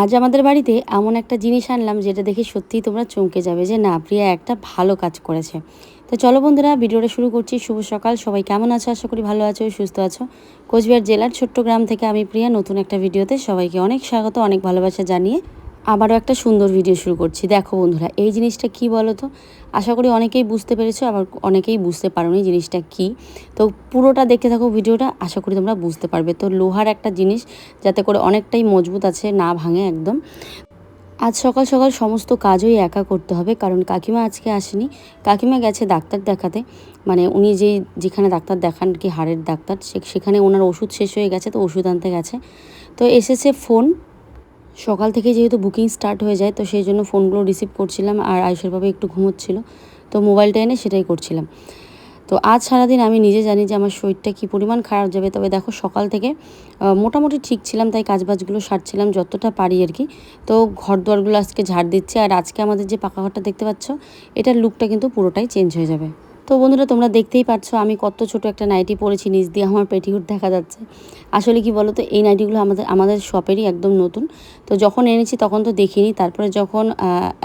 আজ আমাদের বাড়িতে এমন একটা জিনিস আনলাম যেটা দেখে সত্যিই তোমরা চমকে যাবে যে না, প্রিয়া একটা ভালো কাজ করেছে। তো চলো বন্ধুরা, ভিডিওটা শুরু করছি। শুভ সকাল। সবাই কেমন আছো? আশা করি ভালো আছো, সুস্থ আছো। কোচবিহার জেলার ছোট্ট গ্রাম থেকে আমি প্রিয়া নতুন একটা ভিডিওতে সবাইকে অনেক স্বাগত, অনেক ভালোবাসা জানিয়ে আবারও একটা সুন্দর ভিডিও শুরু করছি। দেখো বন্ধুরা, এই জিনিসটা কি বলো তো আশা করি অনেকেই বুঝতে পেরেছ, আবার অনেকেই বুঝতে পারোনি জিনিসটা কি। তো পুরোটা দেখতে থাকো ভিডিওটা, আশা করি তোমরা বুঝতে পারবে। তো লোহার একটা জিনিস, যাতে করে অনেকটাই মজবুত আছে, না ভাঙে একদম। আজ সকাল সকাল সমস্ত কাজই একা করতে হবে, কারণ কাকিমা আজকে আসেনি। কাকিমা গেছে ডাক্তার দেখাতে মানে উনি যেই যেখানে ডাক্তার দেখান, কি হাড়ের ডাক্তার সেখানে ওনার ওষুধ শেষ হয়ে গেছে, তো ওষুধ আনতে গেছে। তো এসেছে ফোন সকাল থেকে যেহেতু বুকিং স্টার্ট হয়ে যায়, তো সেই জন্য ফোনগুলো রিসিভ করছিলাম আর আয়ুষের একটু ঘুমোচ্ছিল, তো মোবাইলটা এনে সেটাই করছিলাম। তো আজ সারাদিন আমি নিজে জানি যে আমার শরীরটা কী পরিমাণ খারাপ যাবে, তবে দেখো সকাল থেকে মোটামুটি ঠিক ছিলাম, তাই কাজবাজগুলো সারছিলাম যতটা পারি আর কি। তো ঘর দুয়ারগুলো আজকে ঝাড় দিচ্ছে আর আজকে আমাদের যে পাকা ঘরটা দেখতে পাচ্ছ, এটার লুকটা কিন্তু পুরোটাই চেঞ্জ হয়ে যাবে। তো বন্ধুরা, তোমরা দেখতেই পাচ্ছ আমি কত ছোট একটা নাইটি পরেছি, নিচ দিয়ে আমার পেটিকুট দেখা যাচ্ছে। আসলে কি বলো তো এই নাইটিগুলো আমাদের আমাদের শপেরই একদম নতুন। তো যখন এনেছি তখন তো দেখিনি, তারপরে যখন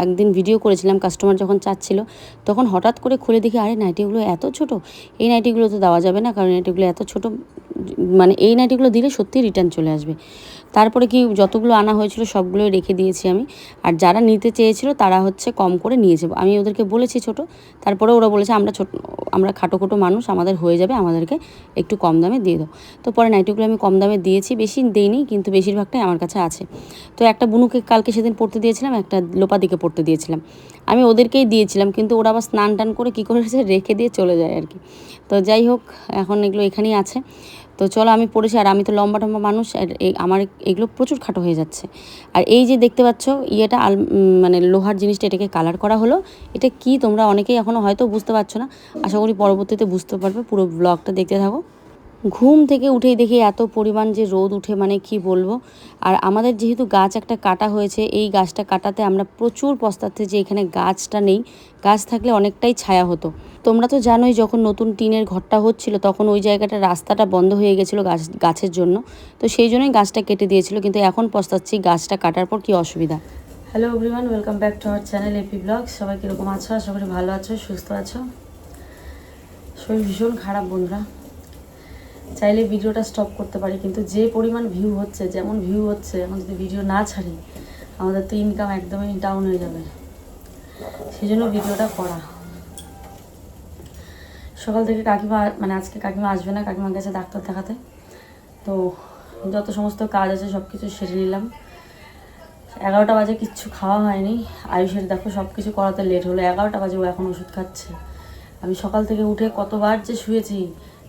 একদিন ভিডিও করেছিলাম কাস্টমার যখন চাচ্ছিল, তখন হঠাৎ করে খুলে দেখি, আরে, নাইটিগুলো এত ছোট। এই নাইটিগুলো তো দেওয়া যাবে না, কারণ নাইটিগুলো এত ছোট মানে এই নাইটিগুলো দিলে সত্যিই রিটার্ন চলে আসবে। তারপরে কি, যতগুলো আনা হয়েছিল সবগুলোই রেখে দিয়েছি আমি। আর যারা নিতে চেয়েছিল, তারা হচ্ছে কম করে নিয়েছে আমি ওদেরকে বলেছি ছোট, তারপরে ওরা বলেছে, আমরা ছোট আমরা খাটো খাটো মানুষ, আমাদের হয়ে যাবে, আমাদেরকে একটু কম দামে দিয়ে দাও। তো পরে নাইটিগুলো আমি কম দামে দিয়েছি, বেশি দেইনি, কিন্তু বেশিরভাগটাই আমার কাছে আছে। তো একটা বুনুকে কালকে সেদিন পড়তে দিয়েছিলাম, একটা লোপা দিকে পড়তে দিয়েছিলাম। আমি ওদেরকেই দিয়েছিলাম, কিন্তু ওরা আবার স্নান টান করে কী করেছে, রেখে দিয়ে চলে যায় আর কি। তো যাই হোক, এখন এগুলো এখানেই আছে। তো চলো আমি পড়েছি আর আমি তো লম্বা টম্বা মানুষ, আর আমার এগুলো প্রচুর খাটো হয়ে যাচ্ছে। আর এই যে দেখতে পাচ্ছ, ইয়েটা আল মানে লোহার জিনিসটা এটাকে কালার করা হলো। এটা কি তোমরা অনেকেই এখনও হয়তো বুঝতে পারছ না। আশা করি পরবর্তীতে বুঝতে পারবে, পুরো ব্লগটা দেখতে থাকো। ঘুম থেকে উঠেই দেখি এত পরিমাণ যে রোদ উঠে মানে কি বলব? আর আমাদের যেহেতু গাছ একটা কাটা হয়েছে, এই গাছটা কাটাতে আমরা প্রচুর পস্তাতে যে এখানে গাছটা নেই। গাছ থাকলে অনেকটাই ছায়া হতো। তোমরা তো জানোই যখন নতুন টিনের ঘরটা হচ্ছিল তখন ওই জায়গাটা রাস্তাটা বন্ধ হয়ে গেছিল গাছ, গাছের জন্য। তো সেই জন্যই গাছটা কেটে দিয়েছিল, কিন্তু এখন পস্তাচ্ছি গাছটা কাটার পর কি অসুবিধা। Hello everyone welcome back to our channel AP blog সবাই কীরকম আছো? আশা করি ভালো আছো, সুস্থ আছো। শরীর ভীষণ খারাপ বন্ধুরা। চাইলে ভিডিওটা স্টপ করতে পারি, কিন্তু যে পরিমাণ ভিউ হচ্ছে, যেমন ভিউ হচ্ছে, এখন যদি ভিডিও না ছাড়ি, আমাদের তো ইনকাম একদমই ডাউন হয়ে যাবে। সেই জন্য ভিডিওটা করা। সকাল থেকে কাকিমা মানে আজকে কাকিমা আসবে না কাকিমা গেছে ডাক্তার দেখাতে। তো যত সমস্ত কাজ আছে সব কিছু সেরে নিলাম। এগারোটা বাজে কিচ্ছু খাওয়া হয়নি। আয়ুষের দেখো সব কিছু করাতে লেট হলো। এগারোটা বাজে ও এখন ওষুধ খাচ্ছে। আমি সকাল থেকে উঠে কতবার যে শুয়েছি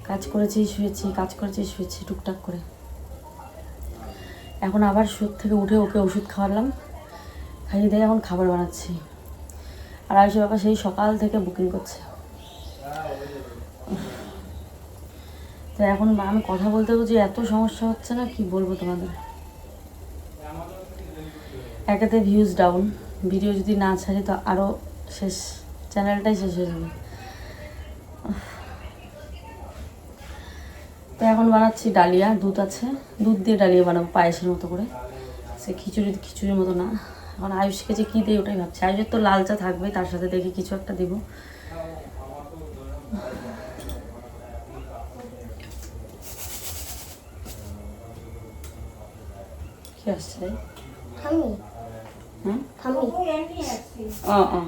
কাজ করেছি শুয়েছি, কাজ করেছি শুয়েছি, টুকটাক করে। এখন আবার সুদ থেকে উঠে ওকে ওষুধ খাওয়ালাম। খাইয়ে দিয়ে এখন খাবার বানাচ্ছি। আর আয়ুষের বাবা সেই সকাল থেকে বুকিং করছে। তো এখন আমি কথা বলতে বলছি, এত সমস্যা হচ্ছে না? কি বলব তোমাদের? একাতে ভিউজ ডাউন ভিডিও যদি না ছাড়ি তো আরও শেষ চ্যানেলটাই শেষ হয়ে যাবে। এখন বানাচ্ছি ডালিয়া দুধ আছে। দুধ দিয়ে ডালিয়া বানাবো পায়েসের মতো করে। সে খিচুড়ি খিচুড়ির মতো না। এখন আয়ুষকে যে কী দিই ওটাই ভাবছি। আয়ুষের তো লাল চা থাকবে তার সাথে দেখি কিছু একটা দিব। কি আসছে? রে? থামি হুম থামি ও ও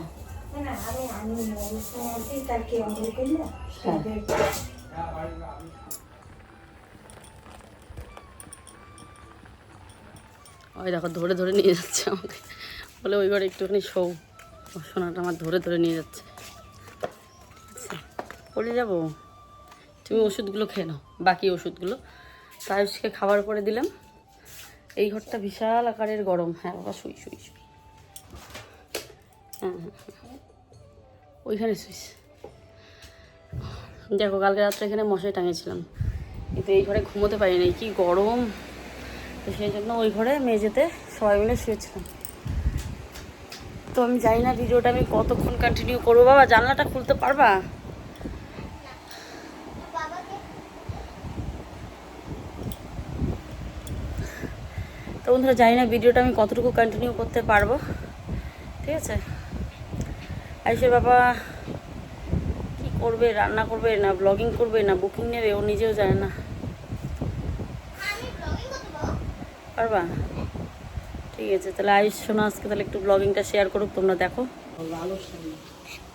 ওই দেখো ধরে ধরে নিয়ে যাচ্ছে আমাকে। বলে ওই ঘরে একটুখানি শৌ ও সোনাটা আমার ধরে ধরে নিয়ে যাচ্ছে। আচ্ছা, বলে যাব? তুমি ওষুধগুলো খেয়ে নাও বাকি ওষুধগুলো। তায়ুষকে খাবার করে দিলাম। এই ঘরটা বিশাল আকারের গরম। হ্যাঁ বাবা শুই শুই শুই। হ্যাঁ হ্যাঁ হ্যাঁ। ওইখানে শুইস। দেখো কালকে রাত্রে এখানে মশাই টাঙিয়েছিলাম। কিন্তু এই ঘরে ঘুমোতে পারিনি। কি গরম। তো সেই জন্য ওই ঘরে মেঝেতে সবাই মিলে শুয়েছিলাম। তো আমি জানি না ভিডিওটা আমি কতক্ষণ কন্টিনিউ করব বাবা, জানলাটা খুলতে পারবা? তো বন্ধুরা, জানি না ভিডিওটা আমি কতটুকু কন্টিনিউ করতে পারব। ঠিক আছে? আয়ুষের বাবা কি করবে, রান্না করবে না ব্লগিং করবে না বুকিং নেবে, ও নিজেও জানে না। পারবা? ঠিক আছে তাহলে আয়ুষ শোনা আজকে তাহলে একটু ব্লগিংটা শেয়ার করুক তোমরা দেখো।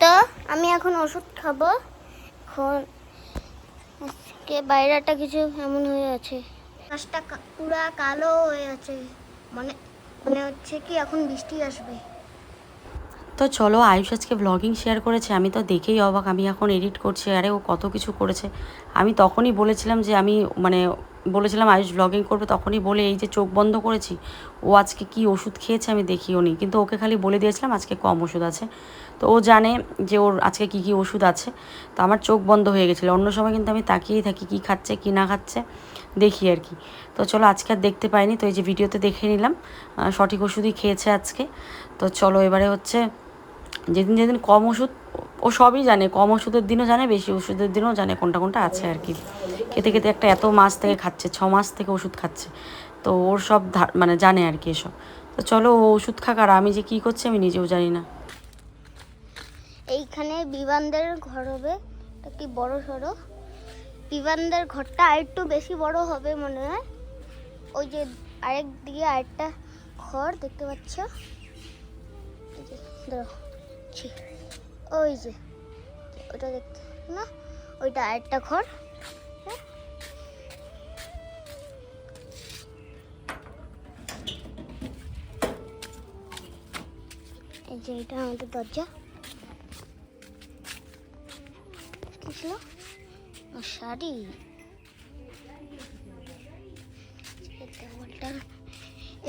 তো আমি এখন ওষুধ খাব। এখন আজকে বাইরেটা কিছু এমন হয়ে আছে। আকাশটা পুরা কালো হয়ে আছে। মানে মনে হচ্ছে কি এখন বৃষ্টি আসবে। তো চলো আয়ুষ আজকে ব্লগিং শেয়ার করেছে। আমি তো দেখেই অবাক আমি এখন এডিট করছি। আরে ও কত কিছু করেছে। আমি তখনই বলেছিলাম যে আমি মানে বলেছিলাম আয়ুষ ব্লগিং করবে, তখনই বলে এই যে চোখ বন্ধ করেছি, ও আজকে কি ওষুধ খেয়েছে আমি দেখিও নি। কিন্তু ওকে খালি বলে দিয়েছিলাম আজকে কম ওষুধ আছে। তো ও জানে যে ওর আজকে কি কি ওষুধ আছে। তো আমার চোখ বন্ধ হয়ে গেছিল। অন্য সময় কিন্তু আমি তাকিয়েই থাকি কি খাচ্ছে, কি না খাচ্ছে, দেখি আর কি। তো চলো আজকে আর দেখতে পাইনি, তো এই যে ভিডিওতে দেখে নিলাম সঠিক ওষুধই খেয়েছে আজকে। তো চলো এবারে হচ্ছে যেদিন যেদিন কম ওষুধ, ও সবই জানে, কম ওষুধের দিনও জানে, বেশি ওষুধের দিনও জানে, কোনটা কোনটা আছে আর কি। খেতে খেতে একটা এত মাস থেকে খাচ্ছে, ছ মাস থেকে ওষুধ খাচ্ছে। তো ওর সব মানে জানে আর কি এসব। তো চলো ও ওষুধ খাক, আর আমি যে কী করছি আমি নিজেও জানি না। এইখানে বিবানদের ঘর হবে কি বড় সড়ো। বিবানদের ঘরটা আরেকটু বেশি বড় হবে মনে হয়। ওই যে আরেক দিকে আরেকটা ঘর, দেখতে পাচ্ছ? এই যে, দাঁড়াও, ছি, ওই যে ওটা দেখতে না? ওইটা আরেকটা ঘর? এই যে এটা আমাদের দরজা। কি ছিল? শাড়ি।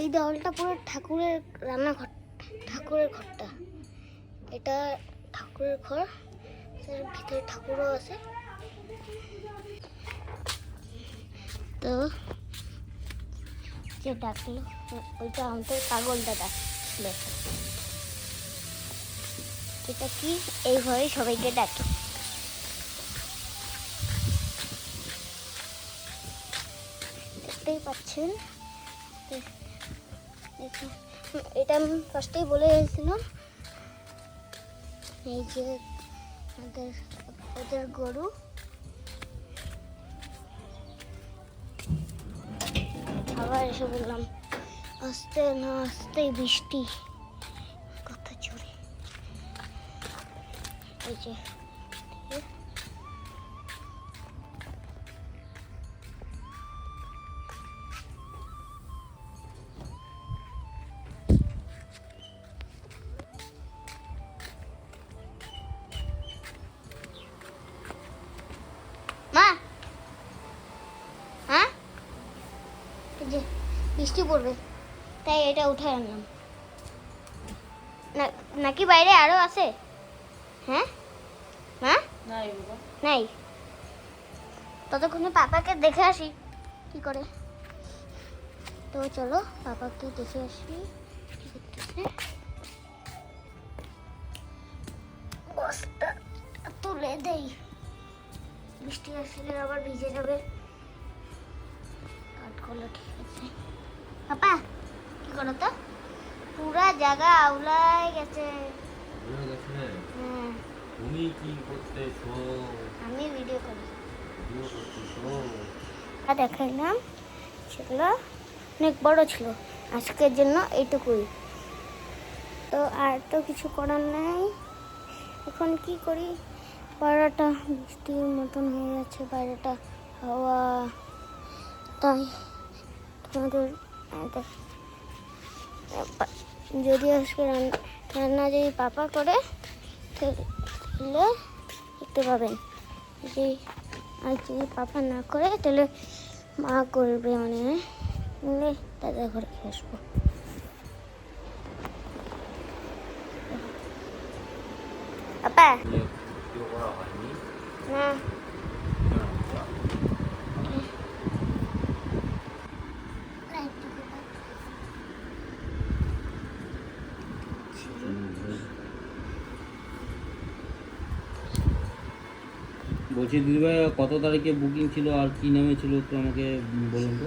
এই দেওয়ালটা পুরো ঠাকুরের রান্নাঘর ঠাকুরের ঘরটা। এটা ঠাকুরের ঘর। ভিতরে ঠাকুরও আছে। তো যে ডাকলো ওইটা আমাদের পাগলটা ডাকছিল এটা কি এইভাবে সবাইকে ডাকে। দেখতেই পাচ্ছেন? এটা ফার্স্টেই বলে গেছিলাম এই যে ওদের ওদের গরু। আবার এসে বললাম, আস্তে না আস্তে বৃষ্টি। কত জোরে। এই যে বৃষ্টি পড়বে। তাই এটা উঠে আনলাম। না- নাকি বাইরে আরও আছে? হ্যাঁ? মা? নাই ততক্ষণে পাপাকে দেখে আসি কি করে। তো চলো পাপাকে দেখে আসি। কি করতেছে জায়গা আউলাই গেছে। হয়ে। তুমি কি করতেছো আমি ভিডিও করি আর দেখাইলাম সেগুলো অনেক বড় ছিল। আজকের জন্য এইটুকুই। তো আর তো কিছু করার নাই। এখন কি করি? বাইরেটা বৃষ্টির মতন হয়ে যাচ্ছে বাইরেটা হাওয়া। তাই তোমাদের যদি আজকে রান্না যদি পাপা করে তাহলে দেখতে পাবেন। যদি আর যদি পাপা না করে তাহলে মা করবে মানে দাদা ঘরে আসব। পাপা? না বলছি দিদিভাই কত তারিখে বুকিং ছিল আর কি নামে ছিল একটু আমাকে বলুন তো?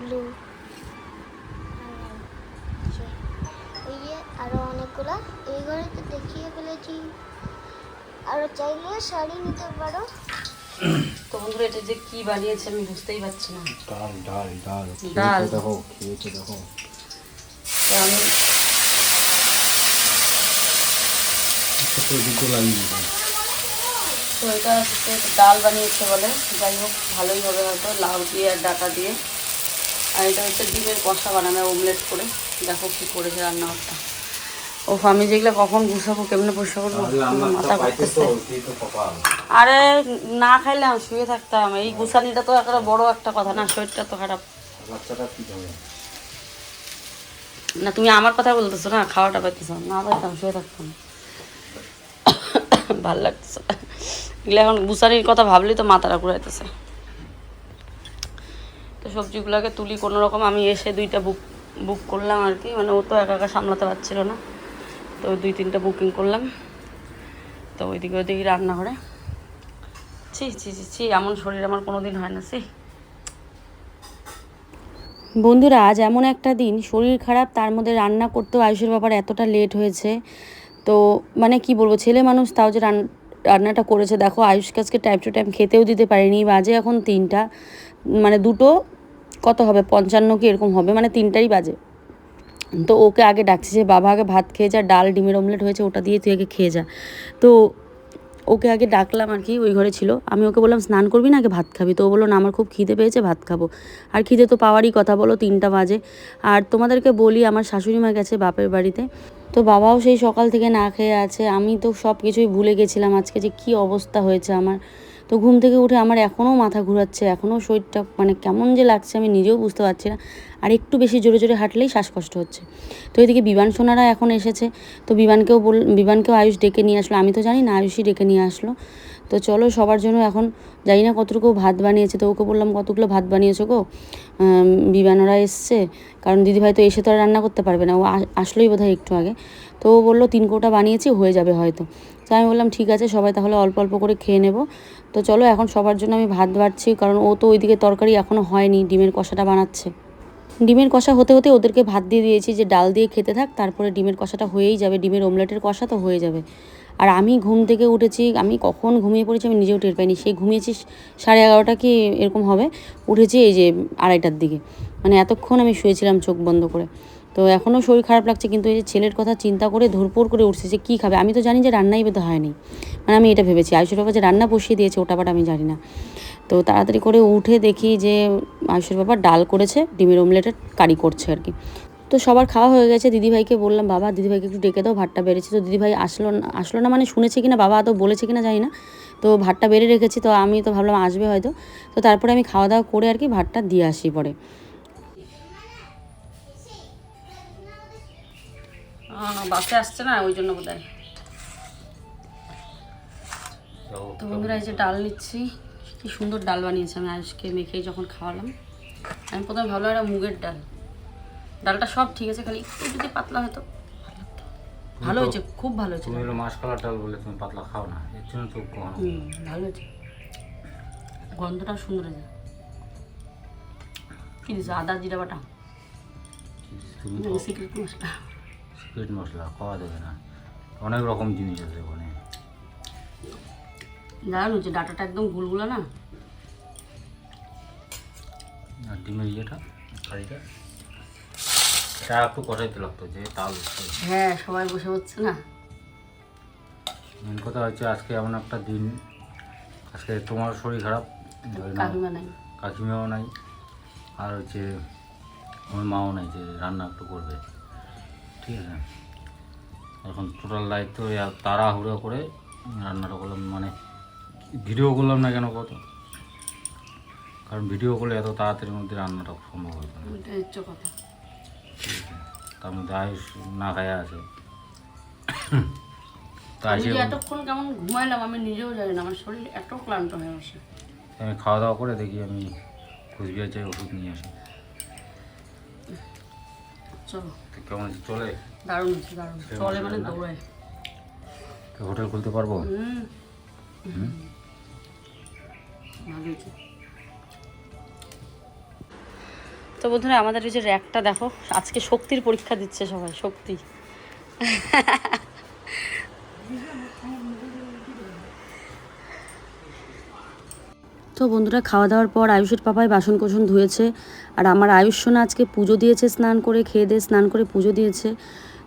Blue. শাড়ি নিতে পারো। তো বন্ধুরা এটা যে কি বানিয়েছে আমি বুঝতেই পারছি না। ডাল ডাল ডাল। ডাল। দেখো খেয়েছে দেখো। তো আমি এটা ডাল বানিয়েছে বলে। যাই হোক ভালোই হবে হয়তো লাউ দিয়ে আর ডাটা দিয়ে। আর এটা হচ্ছে ডিমের কষা বানানো অমলেট করে। দেখো কি করেছে রান্নাঘরটা। ও আমি যেগুলো কখন গুছাবো কেমনে পরিষ্কার করব মাথা করতেছে আরে না খাইলে আমি শুয়ে থাকতাম। এই গুছানিটা তো একটা বড় একটা কথা না শরীরটা তো খারাপ। না তুমি আমার কথা বলতেছো না খাওয়াটা পাইতেছো না পাইতাম শুয়ে থাকতাম। ভালো লাগতেছে এগুলো এখন গুছানির কথা ভাবলেই তো মাথাটা ঘুরাইতেছে। তো সবজিগুলোকে তুলি কোনো রকম আমি এসে দুইটা বুক বুক করলাম আর কি। মানে ও তো একা একা সামলাতে পারছিল না। তো দুই তিনটা বুকিং করলাম। তো ওইদিকে ওইদিকে রান্না করে ছি ছি ছি ছি, এমন শরীর আমার কোনো দিন হয় না, ছি। বন্ধুরা, আজ এমন একটা দিন, শরীর খারাপ, তার মধ্যে রান্না করতেও আয়ুষের ব্যাপার এতটা লেট হয়েছে। তো মানে কি বলব, ছেলে মানুষ তাও যে রান- রান্নাটা করেছে, দেখো, আয়ুষকে আজকে টাইম টু টাইম খেতেও দিতে পারিনি। বাজে এখন তিনটা মানে দুটো, কত হবে? পঞ্চান্ন কি এরকম হবে? মানে তিনটাই বাজে। তো ওকে আগে ডাকছে যে বাবা আগে ভাত খেয়ে যা, ডাল, ডিমের অমলেট হয়েছে, ওটা দিয়ে তুই আগে খেয়ে যা। তো ওকে আগে ডাকলাম আর কি, ওই ঘরে ছিল। আমি ওকে বললাম, স্নান করবি না? আগে ভাত খাবি। তো ও বলল, না, আমার খুব খিদে পেয়েছে, ভাত খাব। আর খিদে তো পাওয়ারই কথা বলো, তিনটা বাজে। আর তোমাদেরকে বলি, আমার শাশুড়ি মা গেছে বাপের বাড়িতে। তো বাবাও সেই সকাল থেকে না খেয়ে আছে। আমি তো সব কিছুই ভুলে গেছিলাম আজকে যে কি অবস্থা হয়েছে আমার। তো ঘুম থেকে উঠে আমার এখনও মাথা ঘোরাচ্ছে, এখনও শরীরটা মানে কেমন যে লাগছে আমি নিজেও বুঝতে পারছি না। আর একটু বেশি জোরে জোরে হাঁটলেই শ্বাসকষ্ট হচ্ছে। তো এদিকে বিমান সোনারা এখন এসেছে, তো বিমানকেও বল বিমানকেও আয়ুষ ডেকে নিয়ে আসলো। আমি তো জানি না, আয়ুষই ডেকে নিয়ে আসলো। তো চলো সবার জন্য এখন জানি না কতটুকু ভাত বানিয়েছে, তো ওকে বললাম, কতগুলো ভাত বানিয়েছো গো? বিমানরা এসছে, কারণ দিদিভাই তো এসে তো আর রান্না করতে পারবে না। ও আসলোই বোধহয় একটু আগে। তো ও বলল, তিন কোটা বানিয়েছি, হয়ে যাবে হয়তো। তো আমি বললাম, ঠিক আছে, সবাই তাহলে অল্প অল্প করে খেয়ে নেব। তো চলো, এখন সবার জন্য আমি ভাত বাড়ছি, কারণ ও তো ওইদিকে তরকারি এখনও হয়নি, ডিমের কষাটা বানাচ্ছে। ডিমের কষা হতে হতে ওদেরকে ভাত দিয়ে দিয়েছি যে ডাল দিয়ে খেতে থাক, তারপরে ডিমের কষাটা হয়েই যাবে, ডিমের অমলেটের কষা তো হয়ে যাবে। আর আমি ঘুম থেকে উঠেছি, আমি কখন ঘুমিয়ে পড়েছি আমি নিজেও টের পাইনি, সেই ঘুমিয়েছি সাড়ে এগারোটা কি এরকম হবে, উঠেছি এই যে আড়াইটার দিকে। মানে এতক্ষণ আমি শুয়েছিলাম চোখ বন্ধ করে। তো এখনও শরীর খারাপ লাগছে, কিন্তু এই যে ছেলের কথা চিন্তা করে ধরপড় করে উঠছে যে কী খাবে? আমি তো জানি যে রান্নাই বোধ হয়নি। মানে আমি এটা ভেবেছি। আয়ুষের বাবা যে রান্না বসিয়ে দিয়েছে, ওটা বাট আমি জানি না। তো তাড়াতাড়ি করে উঠে দেখি যে আয়ুষের বাবা ডাল করেছে, ডিমের অমলেটের কারি করছে আর কি। তো সবার খাওয়া হয়ে গেছে। দিদিভাইকে বললাম, বাবা, দিদিভাইকে একটু ডেকে দাও, ভাতটা বেড়েছে। তো দিদিভাই আসলো আসলো না মানে শুনেছে কিনা, বাবা আদৌ বলেছে কিনা জানি না। তো ভাতটা বেড়ে রেখেছি, তো আমি তো ভাবলাম আসবে হয়তো। তো তারপরে আমি খাওয়া দাওয়া করে আর কি ভাতটা দিয়ে আসি পরে। বাসে আসছে না ওই জন্য বোধ তো বন্ধুরা এই যে ডাল নিচ্ছি। কি সুন্দর ডাল বানিয়েছে আমি আজকে মেখে যখন খাওয়ালাম। আমি প্রথমে ভাবলাম এটা মুগের ডাল। ডালটা সব ঠিক আছে খালি একটু যদি পাতলা হতো ভালো হয়েছে খুব ভালো হয়েছে তুমি হলো মাছ কালার ডাল বলে তুমি পাতলা খাও না এর জন্য তো হুম ভালো হয়েছে। গন্ধটাও সুন্দর হয়েছে। কি আদা জিরা বাটা? সিক্রেট মশলা। সিক্রেট মশলা খাওয়া দেবে না। অনেক রকম জিনিস আছে ওখানে দারুণ হচ্ছে ডাটাটা একদম গুলগুলা না? আর ডিমের ইয়েটা কারিটা। এটা একটু কষাইতে লাগতো যে তাল হ্যাঁ সবাই বসে হচ্ছে না। মেন কথা হচ্ছে আজকে এমন একটা দিন আজকে তোমার শরীর খারাপ কাকিমা নাই। কাকিমাও নাই আর হচ্ছে আমার মাও নাই যে রান্না একটু করবে। ঠিক আছে। এখন টোটাল দায়িত্ব আর তাড়াহুড়ো করে রান্নাটা করলাম মানে ভিডিও করলাম না কেন কত? কারণ ভিডিও করলে এত তাড়াতাড়ির মধ্যে রান্নাটা সম্ভব হবে না। তার মধ্যে আয়ুষ না খায়া আছে। তা আমি এতক্ষণ কেমন ঘুমাইলাম আমি নিজেও জানি না আমার শরীর এত ক্লান্ত হয়ে আসে আমি খাওয়া দাওয়া করে দেখি আমি কুচবিহার যাই ওষুধ নিয়ে আসি। চলো। তো কেমন চলে? দারুণ দারুণ। চলে মানে দৌড়ায় হোটেল খুলতে পারব? হুম। হুম? তো বন্ধুরা আমাদের ওই যে র্যাকটা দেখো আজকে শক্তির পরীক্ষা দিচ্ছে সবাই শক্তি। তো বন্ধুরা, খাওয়া দাওয়ার পর আয়ুষের পাপাই বাসন কোসন ধুয়েছে। আর আমার আয়ুষ সোনা আজকে পুজো দিয়েছে, স্নান করে খেয়ে দিয়ে স্নান করে পুজো দিয়েছে।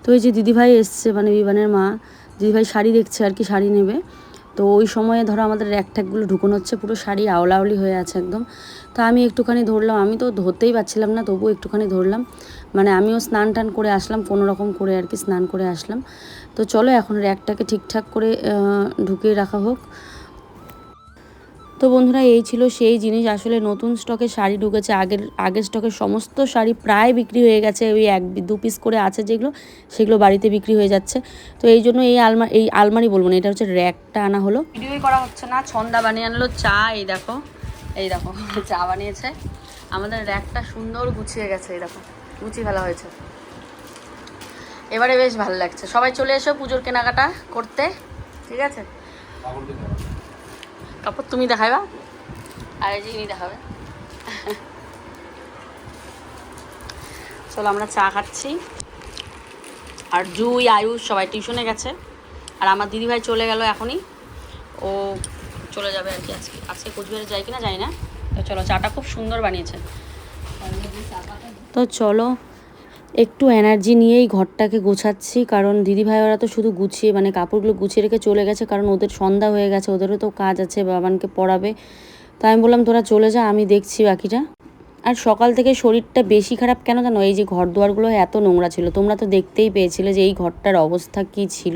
তো এই যে দিদিভাই এসছে মানে বিমানের মা, দিদিভাই শাড়ি দেখছে আর কি, শাড়ি নেবে। তো ওই সময়ে ধরো আমাদের র্যাক ট্যাকগুলো ঢুকানো হচ্ছে, পুরো শাড়ি আওলাওলি হয়ে আছে একদম। তো আমি একটুখানি ধরলাম, আমি তো ধরতেই পারছিলাম না, তবুও একটুখানি ধরলাম। মানে আমিও স্নান টান করে আসলাম কোনো রকম করে আর কি স্নান করে আসলাম। তো চলো এখন র্যাকটাকে ঠিকঠাক করে ঢুকিয়ে রাখা হোক। তো বন্ধুরা এই ছিল সেই জিনিস। আসলে নতুন স্টকে শাড়ি ঢুকেছে। আগের আগের স্টকের সমস্ত শাড়ি প্রায় বিক্রি হয়ে গেছে। ওই এক দু পিস করে আছে যেগুলো সেগুলো বাড়িতে বিক্রি হয়ে যাচ্ছে। তো এই জন্য এই আলমা এই আলমারি বলব না এটা হচ্ছে র্যাকটা আনা হলো। ভিডিওই করা হচ্ছে না ছন্দা বানিয়ে আনলো চা এই দেখো এই দেখো চা বানিয়েছে। আমাদের র্যাকটা সুন্দর গুছিয়ে গেছে এই দেখো গুছিয়ে ফেলা হয়েছে। এবারে বেশ ভালো লাগছে। সবাই চলে এসো পুজোর কেনাকাটা করতে ঠিক আছে? কাপড় তুমি দেখাইবা? আর এই যে ইনি দেখাবে। চলো আমরা চা খাচ্ছি। আর জুই আয়ুষ সবাই টিউশনে গেছে। আর আমার দিদিভাই চলে গেল এখনই। ও চলে যাবে আর কি আজকে। আজকে কোচবিহারে যায় কিনা যাই না। তো চলো চাটা খুব সুন্দর বানিয়েছে। তো চলো একটু এনার্জি নিয়েই ঘরটাকে গোছাচ্ছি, কারণ দিদিভাই ওরা তো শুধু গুছিয়ে মানে কাপড়গুলো গুছিয়ে রেখে চলে গেছে, কারণ ওদের সন্ধ্যা হয়ে গেছে, ওদেরও তো কাজ আছে, বাবানকে পড়াবে। তাই আমি বললাম, তোরা চলে যা, আমি দেখছি বাকিটা। আর সকাল থেকে শরীরটা বেশি খারাপ, কেন জানো? এই যে ঘর দুয়ারগুলো এত নোংরা ছিল, তোমরা তো দেখতেই পেয়েছিলে যে এই ঘরটার অবস্থা কী ছিল।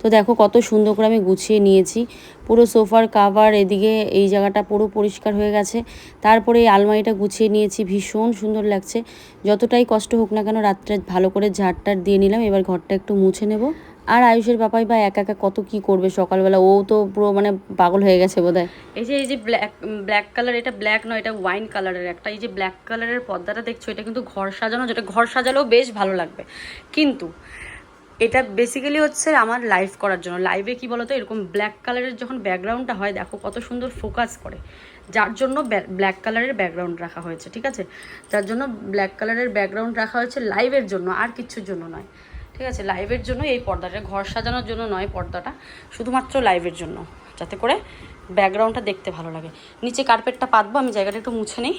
তো দেখো কত সুন্দর করে আমি গুছিয়ে নিয়েছি। পুরো সোফার কাভার এদিকে এই জায়গাটা পুরো পরিষ্কার হয়ে গেছে। তারপরে এই আলমারিটা গুছিয়ে নিয়েছি, ভীষণ সুন্দর লাগছে। যতটাই কষ্ট হোক না কেন রাত্রে ভালো করে ঝাড়টার দিয়ে নিলাম, এবার ঘরটা একটু মুছে নেব। আর আয়ুষের বাপাই বা একা একা কত কি করবে সকালবেলা, ও তো পুরো মানে পাগল হয়ে গেছে বোধহয়। এই যে এই যে ব্ল্যাক ব্ল্যাক কালার এটা ব্ল্যাক নয়, এটা ওয়াইন কালারের একটা। এই যে ব্ল্যাক কালারের পর্দাটা দেখছ, এটা কিন্তু ঘর সাজানো, যেটা ঘর সাজালেও বেশ ভালো লাগবে। কিন্তু এটা বেসিক্যালি হচ্ছে আমার লাইভ করার জন্য। লাইভে কি বলতো? এরকম ব্ল্যাক কালারের যখন ব্যাকগ্রাউন্ডটা হয়, দেখো কত সুন্দর ফোকাস করে। যার জন্য ব্ল্যাক কালারের ব্যাকগ্রাউন্ড রাখা হয়েছে, ঠিক আছে? যার জন্য ব্ল্যাক কালারের ব্যাকগ্রাউন্ড রাখা হয়েছে লাইভের জন্য, আর কিচ্ছুর জন্য নয়। ঠিক আছে? লাইভের জন্য এই পর্দাটা, ঘর সাজানোর জন্য নয় পর্দাটা, শুধুমাত্র লাইভের জন্য, যাতে করে ব্যাকগ্রাউন্ডটা দেখতে ভালো লাগে। নিচে কার্পেটটা পাতবো, আমি জায়গাটা একটু মুছে নিই।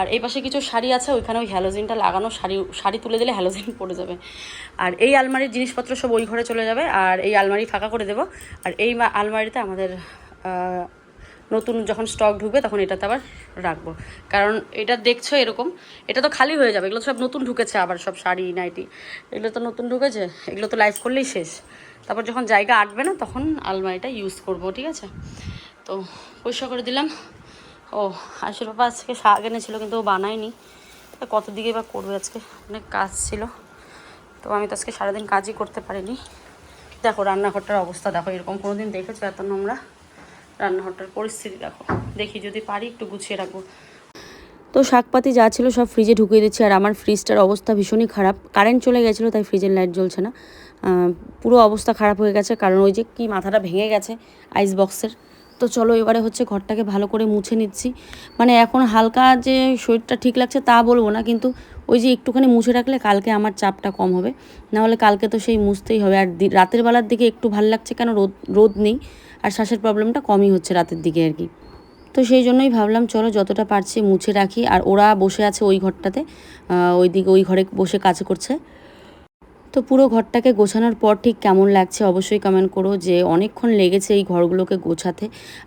আর এই পাশে কিছু শাড়ি আছে, ওইখানে ওই হ্যালোজিনটা লাগানো, শাড়ি শাড়ি তুলে দিলে হ্যালোজিন পড়ে যাবে। আর এই আলমারির জিনিসপত্র সব ওই ঘরে চলে যাবে, আর এই আলমারি ফাঁকা করে দেবো। আর এই আলমারিতে আমাদের নতুন যখন স্টক ঢুকবে তখন এটাতে আবার রাখব। কারণ এটা দেখছ এরকম, এটা তো খালি হয়ে যাবে, এগুলো সব নতুন ঢুকেছে আবার, সব শাড়ি, নাইটি, এগুলো তো নতুন ঢুকেছে, এগুলো তো লাইভ করলেই শেষ। তারপর যখন জায়গা আটবে না, তখন আলমারিটা ইউজ করব, ঠিক আছে? তো পরিষ্কার করে দিলাম। ও, আশুর বাবা আজকে শাক এনেছিল, কিন্তু ও বানায়নি। কত দিকে বা করবে আজকে? অনেক কাজ ছিল। তো আমি তো আজকে সারাদিন কাজই করতে পারিনি। দেখো, রান্নাঘরটার অবস্থা দেখো, এরকম কোনো দিন দেখেছ এত নোংরা? রান্নাঘরটার পরিস্থিতি দেখো। দেখি যদি পারি, একটু গুছিয়ে রাখব। তো শাকপাতি যা ছিল সব ফ্রিজে ঢুকিয়ে দিচ্ছি, আর আমার ফ্রিজটার অবস্থা ভীষণই খারাপ। কারেন্ট চলে গেছিল, তাই ফ্রিজের লাইট জ্বলছে না। পুরো অবস্থা খারাপ হয়ে গেছে, কারণ ওই যে কি মাথাটা ভেঙে গেছে আইস বক্সের তো চলো এবারে হচ্ছে ঘরটাকে ভালো করে মুছে নিচ্ছি। মানে এখন হালকা যে শরীরটা ঠিক লাগছে তা বলব না, কিন্তু ওই যে একটুখানি মুছে রাখলে কালকে আমার চাপটা কম হবে। না হলে কালকে তো সেই মুছতেই হবে। আর রাতের বেলার দিকে একটু ভালো লাগছে কেন? রোদ রোদ নেই। আর শ্বাসের প্রবলেমটা কমই হচ্ছে রাতের দিকে আর কি। তো সেই জন্যই ভাবলাম, চলো যতটা পারছি মুছে রাখি। আর ওরা বসে আছে ওই ঘরটাতে। ওই দিকে ওই ঘরে বসে কাজ করছে। তো পুরো ঘরটাকে গোছানোর পর ঠিক কেমন লাগছে অবশ্যই কমেন্ট করো যে অনেকক্ষণ লেগেছে এই ঘরগুলোকে গোছাতে।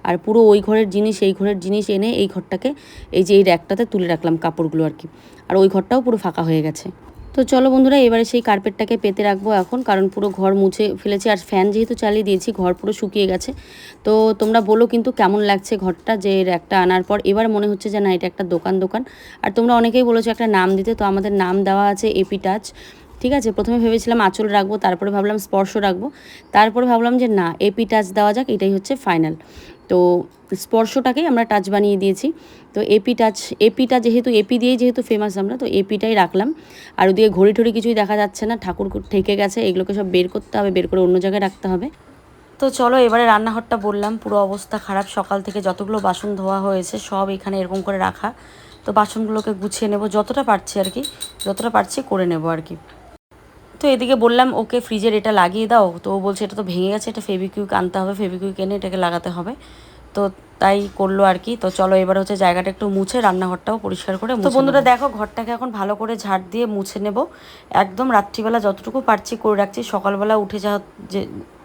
আর পুরো ওই ঘরের জিনিস, এই ঘরের জিনিস এনে এই ঘরটাকে এই যে এই র্যাকটাতে তুলে রাখলাম কাপড়গুলো আর কি। আর ওই ঘরটাও পুরো ফাঁকা হয়ে গেছে। তো চলো বন্ধুরা, এবারে সেই কার্পেটটাকে পেতে রাখব এখন, কারণ পুরো ঘর মুছে ফেলেছি আর ফ্যান যেহেতু চালিয়ে দিয়েছি, ঘর পুরো শুকিয়ে গেছে। তো তোমরা বলো কিন্তু কেমন লাগছে ঘরটা যে একটা আনার পর। এবার মনে হচ্ছে যে না, এটা একটা দোকান দোকান। আর তোমরা অনেকেই বলেছ একটা নাম দিতে, তো আমাদের নাম দেওয়া আছে এপি টাচ ঠিক আছে? প্রথমে ভেবেছিলাম আঁচল রাখব, তারপরে ভাবলাম স্পর্শ রাখব। তারপরে ভাবলাম যে না এপি টাচ দেওয়া যাক, এটাই হচ্ছে ফাইনাল তো স্পর্শটাকেই আমরা টাচ বানিয়ে দিয়েছি। তো এপি টাচ এপিটা যেহেতু এপি দিয়েই যেহেতু ফেমাস আমরা, তো এপিটাই রাখলাম। আর ওদিকে ঘড়ি ঠড়ি কিছুই দেখা যাচ্ছে না, ঠাকুর ঠেকে গেছে, এগুলোকে সব বের করতে হবে, বের করে অন্য জায়গায় রাখতে হবে। তো চলো, এবারে রান্নাঘরটা বললাম, পুরো অবস্থা খারাপ, সকাল থেকে যতগুলো বাসন ধোয়া হয়েছে, সব এখানে এরকম করে রাখা। তো বাসনগুলোকে গুছিয়ে নেব, যতটা পারছি আর কি, যতটা পারছি করে নেব আর কি। তো এদিকে বললাম ওকে ফ্রিজের এটা লাগিয়ে দাও। তো ও বলছে এটা তো ভেঙে গেছে এটা ফেবিকুইক আনতে হবে ফেবিকুইক এনে এটাকে লাগাতে হবে। তো তাই করল আর কি। তো চলো এবার হচ্ছে জায়গাটা একটু মুছে রান্নাঘরটাও পরিষ্কার করে তো বন্ধুরা দেখো ঘরটাকে এখন ভালো করে ঝাড় দিয়ে মুছে নেব। একদম রাত্রিবেলা যতটুকু পারছি করে রাখছি সকালবেলা উঠে যা যে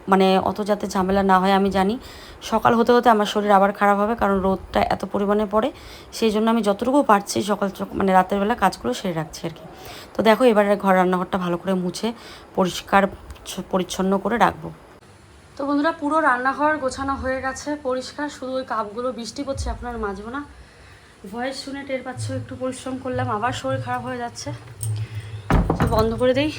মানে অত যাতে ঝামেলা না হয়, আমি জানি। সকাল হতে হতে আমার শরীর আবার খারাপ হবে, কারণ রোদটা এত পরিমাণে পড়ে। সেই জন্য আমি যতটুকু পারছি সকাল সক- মানে রাতের বেলা কাজগুলো সেরে রাখছি আর কি। তো দেখো, এবারে ঘর রান্নাঘরটা ভালো করে মুছে, পরিষ্কার পরিচ্ছন্ন করে রাখব। তো বন্ধুরা, পুরো রান্নাঘর গোছানো হয়ে গেছে, পরিষ্কার। শুধু ওই কাপগুলো বৃষ্টি পড়ছে আপনার মাজবো না। ভয়েস শুনে টের পাচ্ছ, একটু পরিশ্রম করলাম, আবার শরীর খারাপ হয়ে যাচ্ছে। তো বন্ধ করে দেই।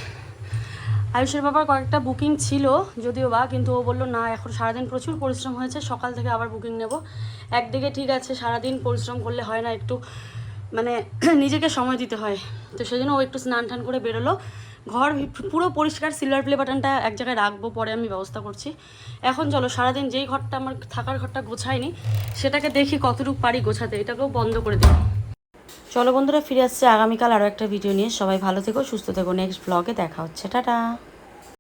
আয়ুষের বাবার কয়েকটা বুকিং ছিল যদিও বা, কিন্তু ও বলল, না, এখন সারাদিন প্রচুর পরিশ্রম হয়েছে, সকাল থেকে আবার বুকিং নেব। একদিকে ঠিক আছে, সারাদিন পরিশ্রম করলে হয় না, একটু মানে নিজেকে সময় দিতে হয়। তো সেই জন্য ও একটু স্নান টান করে বেরোলো। ঘর পুরো পরিষ্কার সিলভার প্লে বাটনটা এক জায়গায় রাখব, পরে আমি ব্যবস্থা করছি। এখন চলো, সারাদিন যেই ঘরটা আমার থাকার ঘরটা গোছায়নি সেটাকে দেখি কতটুকু পারি গোছাতে। এটাকেও বন্ধ করে দিই। চলো বন্ধুরা, ফিরে আসছে আগামীকাল আরও একটা ভিডিও নিয়ে। সবাই ভালো থেকো, সুস্থ থেকো। নেক্সট ব্লগে দেখা হচ্ছে। টাটা!